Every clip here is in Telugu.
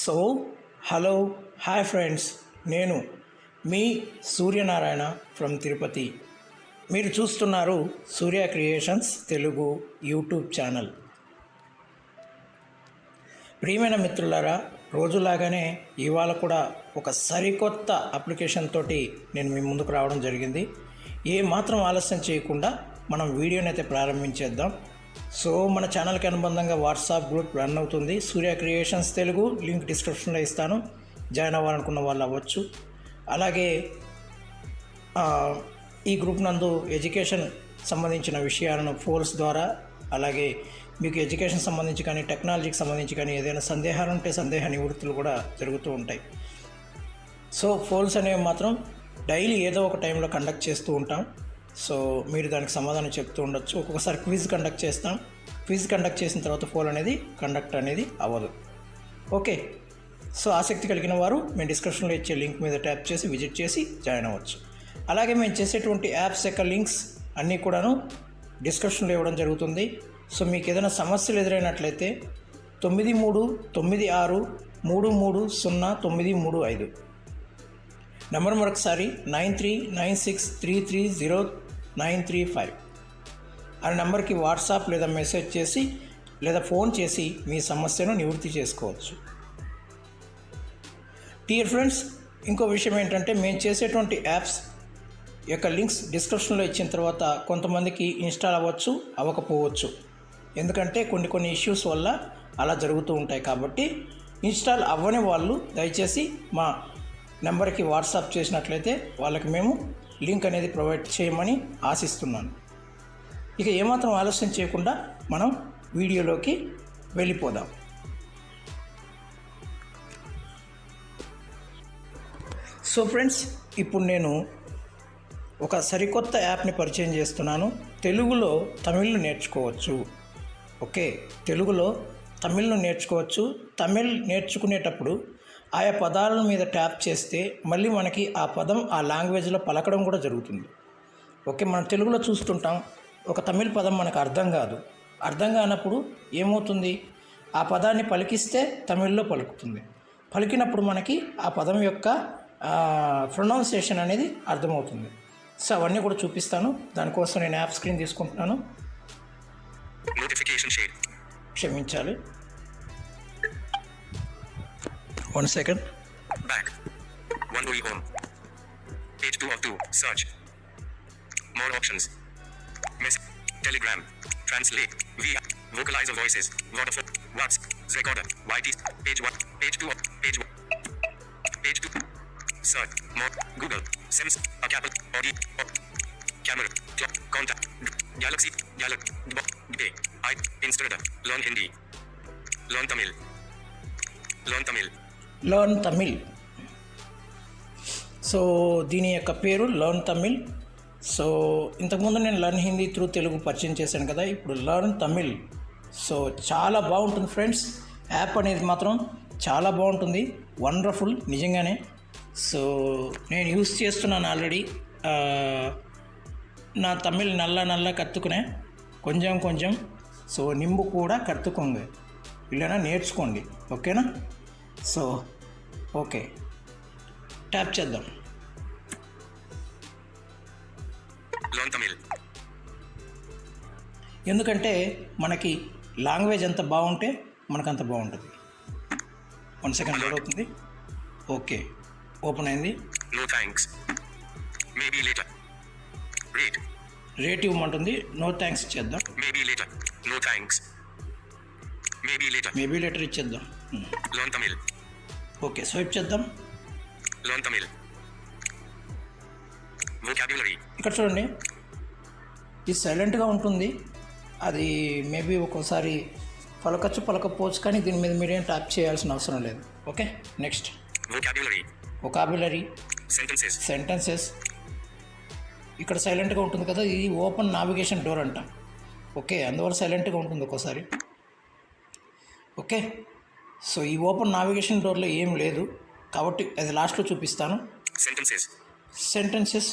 సో హలో హాయ్ ఫ్రెండ్స్ నేను మీ సూర్యనారాయణ ఫ్రమ్ తిరుపతి మీరు చూస్తున్నారు Surya creations Telugu YouTube channel ప్రియమైన మిత్రులారా రోజులాగానే ఇవాళ కూడా ఒక సరికొత్త అప్లికేషన్ తోటి నేను మీ ముందుకు రావడం జరిగింది. ఏ మాత్రం ఆలస్యం చేయకుండా మనం వీడియోనైతే ప్రారంభించేద్దాం. సో మన ఛానల్కి అనుబంధంగా వాట్సాప్ గ్రూప్ రన్ అవుతుంది. సూర్య క్రియేషన్స్ తెలుగు లింక్ డిస్క్రిప్షన్లో ఇస్తాను. జాయిన్ అవ్వాలనుకున్న వాళ్ళు అవ్వచ్చు. అలాగే ఈ గ్రూప్ నందు ఎడ్యుకేషన్ సంబంధించిన విషయాలను ఫోల్స్ ద్వారా అలాగే మీకు ఎడ్యుకేషన్ సంబంధించి కానీ టెక్నాలజీకి సంబంధించి కానీ ఏదైనా సందేహాలు ఉంటే సందేహ నివృత్తులు కూడా జరుగుతూ ఉంటాయి. సో ఫోల్స్ అనేవి మాత్రం డైలీ ఏదో ఒక టైంలో కండక్ట్ చేస్తూ ఉంటాం. సో మీరు దానికి సమాధానం చెప్తూ ఉండొచ్చు. ఒక్కొక్కసారి క్విజ్ కండక్ట్ చేస్తాం. క్విజ్ కండక్ట్ చేసిన తర్వాత పోల్ అనేది కండక్ట్ అనేది అవ్వదు. ఓకే. సో ఆసక్తి కలిగిన వారు మేము డిస్క్రిప్షన్లో ఇచ్చే లింక్ మీద ట్యాప్ చేసి విజిట్ చేసి జాయిన్ అవ్వచ్చు. అలాగే మేము చేసేటువంటి యాప్స్ యొక్క లింక్స్ అన్నీ కూడాను డిస్క్రిప్షన్లో ఇవ్వడం జరుగుతుంది. సో మీకు ఏదైనా సమస్యలు ఎదురైనట్లయితే తొమ్మిది మూడు తొమ్మిది ఆరు మూడు మూడు సున్నా తొమ్మిది మూడు ఐదు. నెంబర్ మరొకసారి nine three nine six three three zero nine three five. ఆ నెంబర్కి వాట్సాప్ లేదా మెసేజ్ చేసి లేదా ఫోన్ చేసి మీ సమస్యను నివృత్తి చేసుకోవచ్చు. డియర్ ఫ్రెండ్స్ ఇంకో విషయం ఏంటంటే మేము చేసేటువంటి యాప్స్ యొక్క లింక్స్ డిస్క్రిప్షన్లో ఇచ్చిన తర్వాత కొంతమందికి ఇన్స్టాల్ అవ్వచ్చు అవ్వకపోవచ్చు. ఎందుకంటే కొన్ని కొన్ని ఇష్యూస్ వల్ల అలా జరుగుతూ ఉంటాయి కాబట్టి ఇన్స్టాల్ అవ్వని వాళ్ళు దయచేసి మా నెంబర్కి వాట్సాప్ చేసినట్లయితే వాళ్ళకి మేము లింక్ అనేది ప్రొవైడ్ చేయమని ఆశిస్తున్నాను. ఇక ఏమాత్రం ఆలస్యం చేయకుండా మనం వీడియోలోకి వెళ్ళిపోదాం. సో ఫ్రెండ్స్ ఇప్పుడు నేను ఒక సరికొత్త యాప్ని పరిచయం చేస్తున్నాను. తెలుగులో తమిళ్ను నేర్చుకోవచ్చు. ఓకే తెలుగులో తమిళ్ను నేర్చుకోవచ్చు. తమిళ్ నేర్చుకునేటప్పుడు ఆయా పదాల మీద ట్యాప్ చేస్తే మళ్ళీ మనకి ఆ పదం ఆ లాంగ్వేజ్లో పలకడం కూడా జరుగుతుంది. ఓకే మనం తెలుగులో చూస్తుంటాం. ఒక తమిళ్ పదం మనకు అర్థం కాదు. అర్థం కానప్పుడు ఏమవుతుంది? ఆ పదాన్ని పలికిస్తే తమిళ్ళో పలుకుతుంది. పలికినప్పుడు మనకి ఆ పదం యొక్క ప్రొనౌన్సియేషన్ అనేది అర్థమవుతుంది. సో అవన్నీ కూడా చూపిస్తాను. దానికోసం నేను యాప్ స్క్రీన్ తీసుకుంటున్నాను. క్షమించాలి. One second. Back. One Dori Home. Page 2 of 2. Search. More options. Miss. Telegram. Translate. V. Vocalizer voices. Vodafone. Whats. Recorder. YT. Page 1. Page 2 of. Page 1. Page 2. Search. More. Google. Sims. A Apple. Audi. Camera. Clock. Contact. Galaxy. Galaxy. I. Instagram. Learn Hindi. Learn Tamil. Learn Tamil. Learn Tamil so దీని యొక్క పేరు లర్న్ తమిళ్ సో ఇంతకుముందు నేను లర్న్ హిందీ త్రూ తెలుగు పరిచయం చేశాను కదా ఇప్పుడు లర్న్ తమిళ్ సో చాలా బాగుంటుంది ఫ్రెండ్స్ యాప్ అనేది మాత్రం చాలా బాగుంటుంది. వండర్ఫుల్ నిజంగానే. సో నేను యూస్ చేస్తున్నాను ఆల్రెడీ నా తమిళ్ నల్ల నల్ల కత్తుకునే. కొంచెం కొంచెం. సో నింబు కూడా కత్తుకోండి. ఇలా నేర్చుకోండి. ఓకేనా సో ఓకే ట్యాప్ చేద్దాం. ఎందుకంటే మనకి లాంగ్వేజ్ ఎంత బాగుంటే మనకు అంత బాగుంటుంది వన్ సెకండ్ లోడ్ అవుతుంది ఓకే ఓపెన్ అయింది No thanks. Maybe later. Rate. Rate ఇవ్వమంటుంది no thanks ఇచ్చేద్దాం Maybe later. No thanks. Maybe later. Maybe later ఇచ్చేద్దాం. Learn Tamil. ఓకే స్వైప్ చేద్దాం. Learn Tamil. Vocabulary. ఇక్కడ చూడండి. ఇది సైలెంట్గా ఉంటుంది. అది మేబీ ఒక్కోసారి పలకచ్చు పలకపోవచ్చు కానీ దీని మీద మీరేం ట్యాప్ చేయాల్సిన అవసరం లేదు. Okay next Vocabulary. Vocabulary Sentences. Sentences ఇక్కడ సైలెంట్గా ఉంటుంది కదా ఇది ఓపెన్ నావిగేషన్ డోర్ అంట. ఓకే అందువల్ల సైలెంట్గా ఉంటుంది ఒక్కోసారి. ఓకే సో ఈ ఓపెన్ నావిగేషన్ డోర్లో ఏం లేదు కాబట్టి అది లాస్ట్లో చూపిస్తాను. Sentences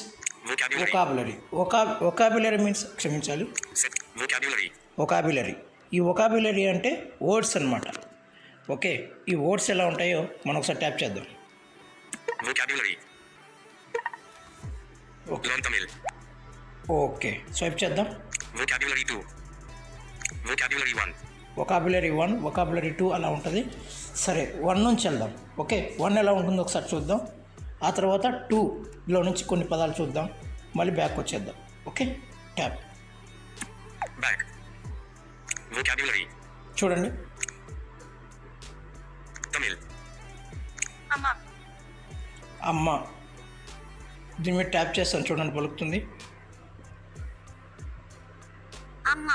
Vocabulary. ఒకాబులరీ ఒకా ఒకాబులరీ మీన్స్ క్షమించాలి. ఒకాబులరీ ఈ ఒకాబులరీ అంటే వర్డ్స్ అన్నమాట. ఓకే ఈ వర్డ్స్ ఎలా ఉంటాయో మనం ఒకసారి ట్యాప్ చేద్దాం. ఓకే స్వైప్ చేద్దాం. Vocabulary 2. Vocabulary 1. Vocabulary one vocabulary two అలా ఉంటుంది. సరే వన్ నుంచి వెళ్దాం. ఓకే వన్ ఎలా ఉంటుందో ఒకసారి చూద్దాం. ఆ తర్వాత టూలో నుంచి కొన్ని పదాలు చూద్దాం. మళ్ళీ బ్యాక్ వచ్చేద్దాం. Okay tap. చూడండి. అమ్మ. అమ్మ. దీని మీద ట్యాప్ చేస్తాను చూడండి పలుకుతుంది. అమ్మ.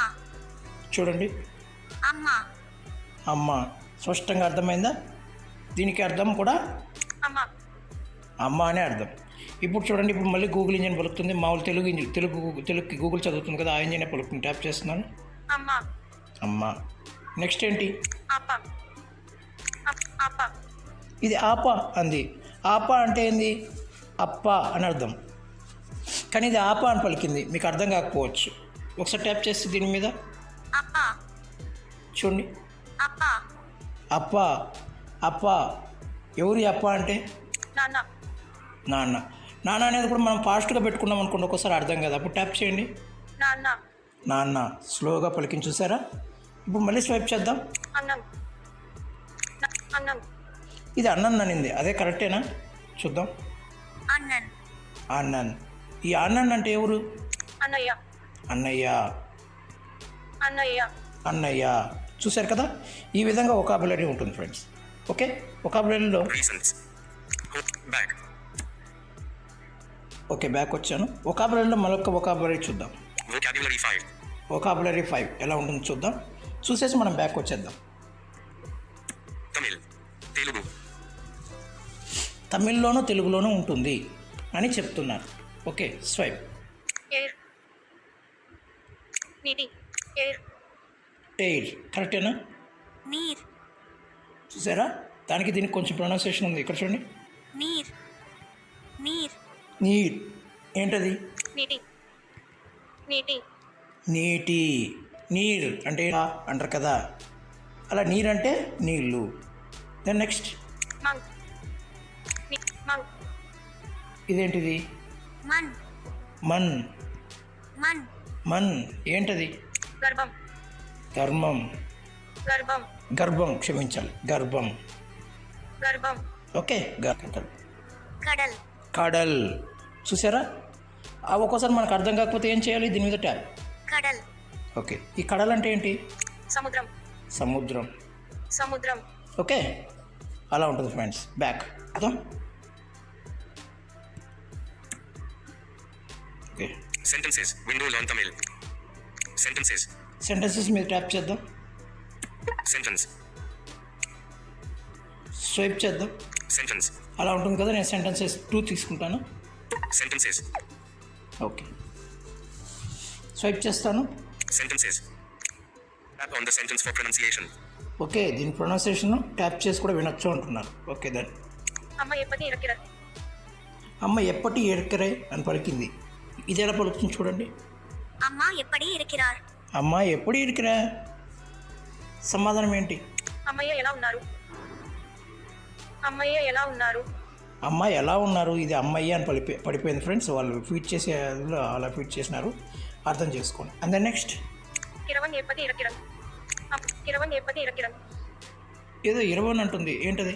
చూడండి. అమ్మ. అమ్మ. స్పష్టంగా అర్థమైందా? దీనికి అర్థం కూడా అమ్మ. అమ్మ అనే అర్థం. ఇప్పుడు చూడండి ఇప్పుడు మళ్ళీ గూగుల్ ఇంజిన్ పలుకుతుంది. మామూలు తెలుగు ఇంజిన్ తెలుగు తెలుగుకి గూగుల్ చదువుతుంది కదా ఆ ఇంజినే పలుకుతుంది. ట్యాప్ చేస్తున్నాను. అమ్మ. అమ్మ. నెక్స్ట్ ఏంటి? ఇది ఆప అంది. ఆప అంటే ఏంది? అప్ప అని అర్థం. కానీ ఇది ఆప అని పలికింది. మీకు అర్థం కాకపోవచ్చు. ఒకసారి ట్యాప్ చేస్తే దీని మీద? చూడండి. అప్ప. అప్ప అప్ప. ఎవరి అప్ప అంటే? నాన్న. నాన్న. నాన్న అనేది కూడా మనం ఫాస్ట్గా పెట్టుకున్నాం అనుకోండి ఒకసారి అర్థం కదా. అప్పుడు ట్యాప్ చేయండి. నాన్న. నాన్న స్లోగా పలికించి చూసారా ఇప్పుడు మళ్ళీ స్వైప్ చేద్దాం. అన్నం. న- అన్నం. ఇది అన్నన్ అనింది. అదే కరెక్టేనా? చూద్దాం. అన్నన్ అన్నన్ ఈ అన్నన్ అంటే ఎవరు? అన్నయ్య. అన్నయ్య. అన్నయ్య. అన్నయ్య. చూశారు కదా? ఈ విధంగా ఒకాబులరీ ఉంటుంది ఫ్రెండ్స్ ఓకే ఒకాబులరీలో. ఓకే బ్యాక్ వచ్చాను. ఒకాబులరీలో మరొక ఒకాబులరీ చూద్దాం. Vocabulary 5. ఒకాబులరీ ఫైవ్ ఎలా ఉంటుందో చూద్దాం. చూసేసి మనం బ్యాక్ వచ్చేద్దాం. Telugu. తమిళ్ళోనూ తెలుగులోనూ ఉంటుంది అని చెప్తున్నారు ఓకే స్వైప్ ఎయిర్ నీటి ఎయిర్ ఎయిర్. కరెక్టేనా? నీర్. చూసారా? దానికి దీనికి కొంచెం ప్రొనౌన్సియేషన్ ఉంది. ఇక్కడ చూడండి. నీర్. నీర్. నీట్ ఏంటది? నీటి. నీటి. నీటి. నీర్ అంటే అంటారు కదా. అలా నీరు అంటే నీళ్ళు దెన్ నెక్స్ట్ ఇదేంటిది? మన్. మన్. మన్. మన్. ఏంటది? గర్భం. గర్భం. గర్భం. గర్భం క్షమించాలి. గర్భం. గర్భం. ఓకే కడల్. కడల్. చూసారా? ఆ ఒక్కోసారి మనకు అర్థం కాకపోతే ఏం చేయాలి? దీని మీద ట్యాప్ కడల్. ఓకే. ఈ కడల్ అంటే ఏంటి? సముద్రం. సముద్రం. సముద్రం. ఓకే. అలా ఉంటుంది ఫ్రెండ్స్. బ్యాక్. అర్థం? Okay. Sentences. Window learn Tamil. Sentences. Sentences మీద ట్యాప్ చేద్దాం. Sentence. స్వైప్ చేద్దాం. Sentence. అలా ఉంటుంది కదా నేను సెంటెన్సెస్ టూ తీసుకుంటాను. Sentences. ఓకే స్వైప్ చేస్తాను. Sentences. Tap on the sentence for pronunciation. Okay దీని ప్రొనౌన్సియేషన్ ట్యాప్ చేసి కూడా వినొచ్చు అంటున్నారు. ఓకే దెన్ అమ్మ ఎప్పటి ఇరకిర అమ్మ ఎప్పటి ఎరకరే అని పలికింది. ఇది ఎలా పలుకుతుంది చూడండి. అమ్మ ఎప్పటి ఇరకిరార్ అమ్మ ఎప్పుడు ఇరికిరా? సమాధానం ఏంటి అమ్మయ్య ఎలా ఉన్నారు? అమ్మయ్య ఎలా ఉన్నారు? అమ్మ ఎలా ఉన్నారు? ఇది అమ్మయ్య అని పడిపోయి పడిపోయింది ఫ్రెండ్స్. వాళ్ళు ఫీడ్ చేసే అలా ఫీడ్ చేసినారు. అర్థం చేసుకోండి. అండ్ దెన్ నెక్స్ట్ కిరవన్ ఎప్పటి ఇరకిరన్ కిరవన్ ఎప్పటి ఇరకిరన్ ఏదో ఇరవన్ అంటుంది. ఏంటది?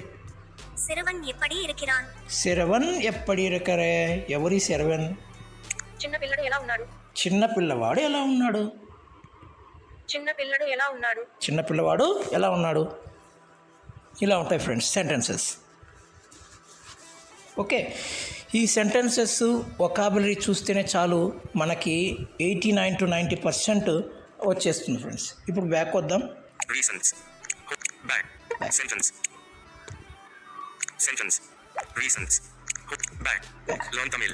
సిరవన్ ఎప్పటి ఇరకిరాన్. శరవన్ ఎప్పటి ఇరకరే? ఎవరి శరవన్ చిన్న పిల్లడు ఎలా ఉన్నాడు? చిన్న పిల్లవాడు ఎలా ఉన్నాడు? చిన్న పిల్లడు ఎలా ఉన్నాడు చిన్న పిల్లవాడు ఎలా ఉన్నాడు ఇలా ఉంటాయి ఫ్రెండ్స్ సెంటెన్సెస్ ఓకే ఈ సెంటెన్సెస్ ఒకాబులరీ చూస్తేనే చాలు మనకి eighty nine to ninety percent వచ్చేస్తుంది ఫ్రెండ్స్ ఇప్పుడు బ్యాక్ వద్దాం. Sentence. Sentence. Recent. Ho- Back. Back. Learn Tamil.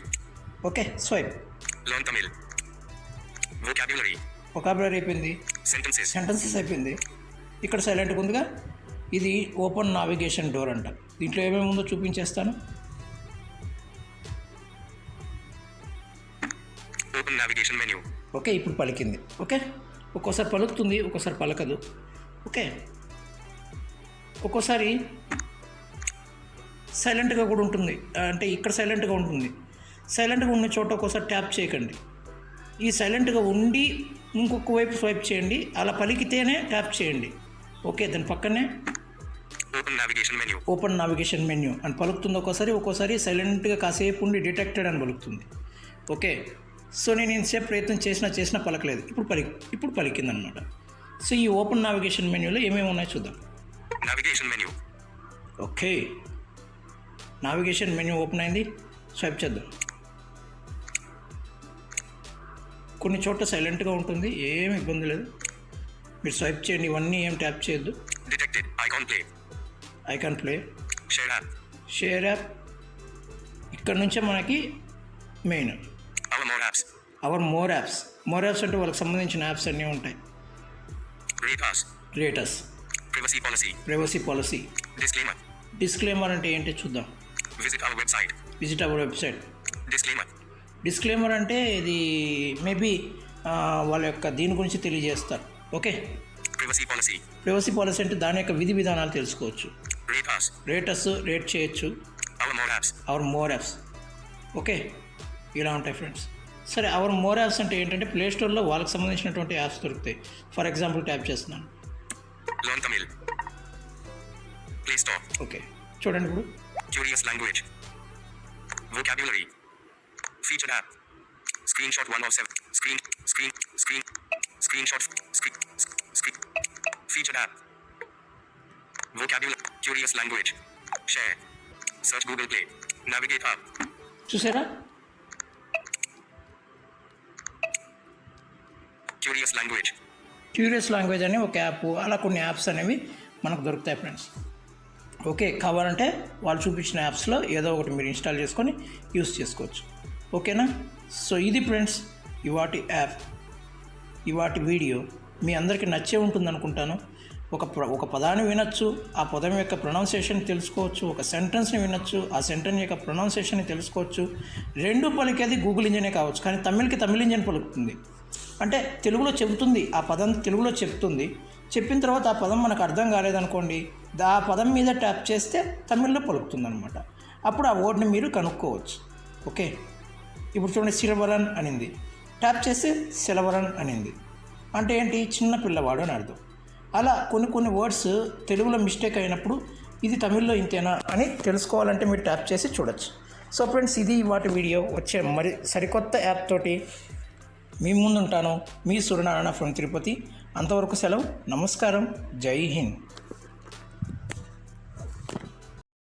Okay swipe Learn Tamil. Vocabulary. Vocabulary అయిపోయింది. సెంటెన్సెస్ అయిపోయింది. ఇక్కడ సైలెంట్గా ఉందిగా. ఇది ఓపెన్ నావిగేషన్ డోర్ అంట. దీంట్లో ఏమేమి ఉందో చూపించేస్తాను. Menu. ఓకే ఇప్పుడు పలికింది. ఓకే? ఒక్కోసారి పలుకుతుంది ఒక్కోసారి పలకదు. ఓకే? ఒక్కోసారి సైలెంట్గా కూడా ఉంటుంది. అంటే ఇక్కడ సైలెంట్గా ఉంటుంది. సైలెంట్గా ఉన్న చోట ఒక్కోసారి ట్యాప్ చేయకండి. ఈ సైలెంట్గా ఉండి ఇంకొక వైపు స్వైప్ చేయండి. అలా పలికితేనే ట్యాప్ చేయండి. ఓకే దాని పక్కనే. ఓపెన్ నావిగేషన్ మెన్యూ అని పలుకుతుంది ఒక్కోసారి ఒక్కోసారి సైలెంట్గా కాసేపు ఉండి డిటెక్టెడ్ అని పలుకుతుంది. ఓకే సో నేను ఇంతసేపు ప్రయత్నం చేసినా చేసినా పలకలేదు. ఇప్పుడు పలి ఇప్పుడు పలికిందనమాట. సో ఈ ఓపెన్ నావిగేషన్ మెన్యూలో ఏమేమి ఉన్నాయో చూద్దాం. Navigation menu. Okay. Navigation menu open అయింది. స్వైప్ చేద్దాం. కొన్ని చోట్ల సైలెంట్గా ఉంటుంది ఏం ఇబ్బంది లేదు మీరు స్వైప్ చేయండి ఇవన్నీ ఏం ట్యాప్ చేయొద్దు Detected. Icon play. Icon play Share app. Share app ఇక్కడ నుంచే మనకి main Our more apps. Our more apps more apps అంటే వాళ్ళకి సంబంధించిన యాప్స్ అన్నీ ఉంటాయి. Rate us Privacy policy. Privacy policy Disclaimer. Disclaimer అంటే ఏంటో చూద్దాం Visit our website. Visit our website Disclaimer. Disclaimer అంటే ఇది మేబీ వాళ్ళ యొక్క దీని గురించి తెలియజేస్తారు. Okay Privacy policy. Privacy policy అంటే దాని యొక్క విధి విధానాలు తెలుసుకోవచ్చు. రేటస్ రేట్ చేయొచ్చు. అవర్ మోర్ యాప్స్ ఓకే ఇలా ఉంటాయి ఫ్రెండ్స్ సరే అవర్ మోర్ యాప్స్ అంటే ఏంటంటే ప్లే స్టోర్లో వాళ్ళకి సంబంధించినటువంటి యాప్స్ దొరుకుతాయి. ఫర్ ఎగ్జాంపుల్ ట్యాప్ చేస్తున్నాను. ఓకే చూడండి ఇప్పుడు. Curious language. Featured app. Screenshot 107. Screen. Screen. Screen. Screenshot. Screen. Screen. Featured app. Vocabulary. Curious language. Share. Search Google Play. Navigate app. చూసారా Curious language. క్యూరియస్ లాంగ్వేజ్ అని ఒక యాప్ అలా కొన్ని యాప్స్ అనేవి మనకు దొరుకుతాయి ఫ్రెండ్స్ ఓకే కావాలంటే వాళ్ళు చూపించిన యాప్స్లో ఏదో ఒకటి మీరు ఇన్స్టాల్ చేసుకొని యూస్ చేసుకోవచ్చు ఓకేనా? సో ఇది ఫ్రెండ్స్ ఇవాటి యాప్. ఇవాటి వీడియో మీ అందరికీ నచ్చే ఉంటుంది అనుకుంటాను ఒక ప్ర ఒక పదాన్ని వినొచ్చు ఆ పదం యొక్క ప్రొనౌన్సియేషన్ తెలుసుకోవచ్చు ఒక సెంటెన్స్ని వినొచ్చు ఆ సెంటెన్స్ యొక్క ప్రొనౌన్సియేషన్ని తెలుసుకోవచ్చు. రెండు పలికేది గూగుల్ ఇంజనే కావచ్చు కానీ తమిళ్కి తమిళ ఇంజన్ పలుకుతుంది. అంటే తెలుగులో చెబుతుంది ఆ పదం తెలుగులో చెప్తుంది. చెప్పిన తర్వాత ఆ పదం మనకు అర్థం కాలేదనుకోండి దా- ఆ పదం మీద ట్యాప్ చేస్తే తమిళ్ళో పలుకుతుంది అనమాట అప్పుడు ఆ వర్డ్ని మీరు కనుక్కోవచ్చు. ఓకే? ఇప్పుడు చూడండి సిలవరన్ అనింది. ట్యాప్ చేస్తే సిలవరన్ అనింది. అంటే ఏంటి? చిన్న పిల్లవాడు అని అర్థం. అలా కొన్ని కొన్ని వర్డ్స్ తెలుగులో మిస్టేక్ అయినప్పుడు ఇది తమిళ్ళో ఇంతేనా అని తెలుసుకోవాలంటే మీరు ట్యాప్ చేసి చూడొచ్చు. సో ఫ్రెండ్స్ ఇది వాటి వీడియో వచ్చే మరి సరికొత్త యాప్ తోటి మీ ముందుంటాను. మీ సూర్యనారాయణ ఫ్రమ్ తిరుపతి అంతవరకు సెలవు. నమస్కారం. జై హింద్.